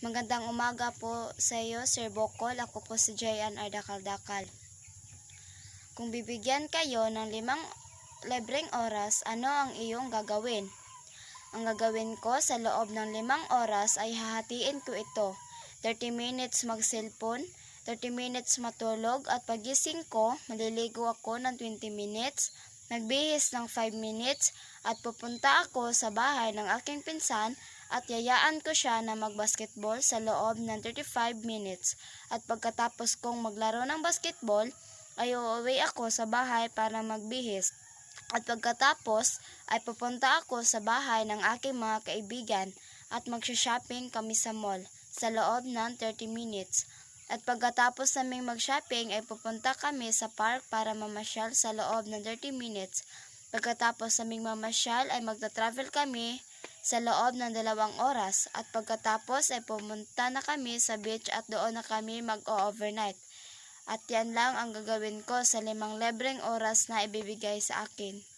Magandang umaga po sa iyo, Sir Bokol. Ako po si Jayan Ardakal-Dakal. Kung bibigyan kayo ng limang libreng oras, ano ang iyong gagawin? Ang gagawin ko sa loob ng limang oras ay hahatiin ko ito. 30 minutes mag-cellphone, 30 minutes matulog at pagising ko, maliligo ako ng 20 minutes, nagbihis ng 5 minutes at pupunta ako sa bahay ng aking pinsan at yayaan ko siya na magbasketball sa loob ng 35 minutes. At pagkatapos kong maglaro ng basketball, ay uuwi ako sa bahay para magbihis. At pagkatapos ay pupunta ako sa bahay ng aking mga kaibigan at magsha-shopping kami sa mall sa loob ng 30 minutes. At pagkatapos naming mag-shopping ay pupunta kami sa park para mamasyal sa loob ng 30 minutes. Pagkatapos naming mamasyal ay magta-travel kami sa loob ng dalawang oras at pagkatapos ay pumunta na kami sa beach at doon na kami mag-overnight. At yan lang ang gagawin ko sa limang libreng oras na ibibigay sa akin.